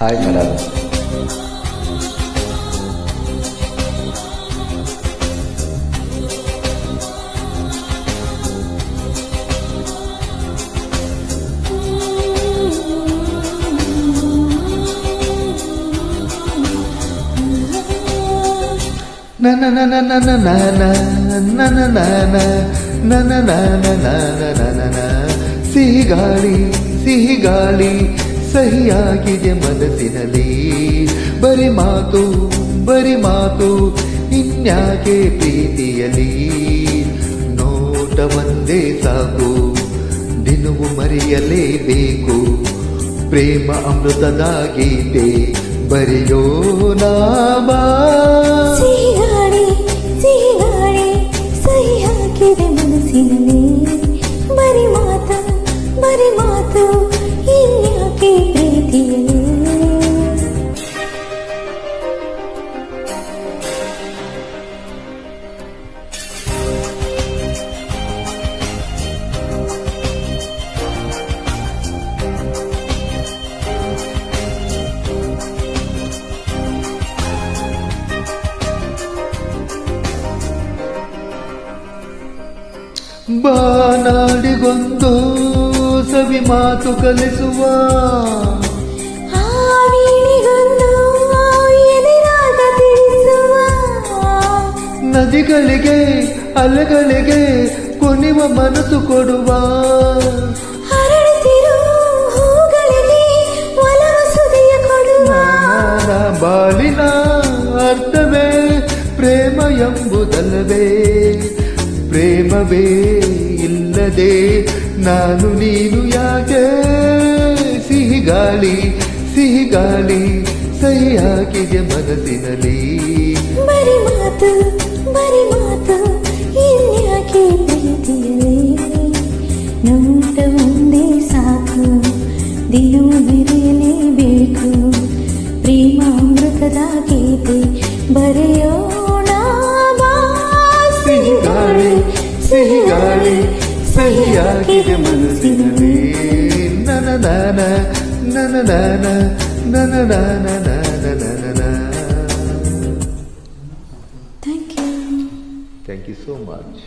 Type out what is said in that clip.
Hi madam ಸಿಹಿಗಾಳಿ ಸಿಹಿಗಾಳಿ ಸಹಿಯಾಗಿದೆ ಮನಸ್ಸಿನಲ್ಲಿ. ಬರಿ ಮಾತು ಬರಿ ಮಾತು, ಇನ್ಯಾಕೆ ಪ್ರೀತಿಯಲ್ಲಿ? ನೋಟವಂದೇ ಸಾಕು, ದಿನವು ಮರೆಯಲೇಬೇಕು ಪ್ರೇಮ ಅಮೃತದ ಗೀತೆ, ಬರೆಯೋ ಸಿಹಿ ಹಾಡಿ ಸಹಿ ಹಾಕಿದೆ ಮನಸ್ಸಿನಲ್ಲಿ. ಬಾನಾಡಿಗೊಂದು ಸವಿ ಮಾತು ಕಲಿಸುವ. ನದಿಗಳಿಗೆ ಅಲೆಗಳಿಗೆ ಕೊನಿವ ಮನಸ್ಸು ಕೊಡುವ. ಬಾಲಿನ ಅರ್ಥವೇ ಪ್ರೇಮ ಎಂಬುದಲ್ಲವೇ. ಪ್ರೇಮವೇ ಇಲ್ಲದೆ ನಾನು ನೀನು ಯಾಕೆ? ಸಿಹಿ ಸಿಹಿಗಾಳಿ ಸಿಹಿ ಗಾಳಿ ಸಹಿ ಹಾಕಿದೆ ಮನಸ್ಸಿನಲ್ಲಿ. ಬರಿ ಮಾತು ಬರಿ ಮಾತು, ಇನ್ಯಾಕೆ ಪ್ರೀತಿಯಲ್ಲಿ? ನೋಟ ಒಂದೇ ಸಾಕು ದಿನವೂ ಬೆರೆಯಲೇಬೇಕು ಪ್ರೇಮ ಅಮೃತದ ಗೀತೆ ಬರೆಯೋಣ. ಸಿಹಿ ಗಾಳಿ ಸಹಿಯಾಗಿದೆ ಮನಸ್ಸಿನಲ್ಲಿ ನನ ನಾನ ನನ ನಾನ ನನ ನಾನ ನಾನ ನಾನ ಥ್ಯಾಂಕ್ ಯು ಸೋ ಮಚ್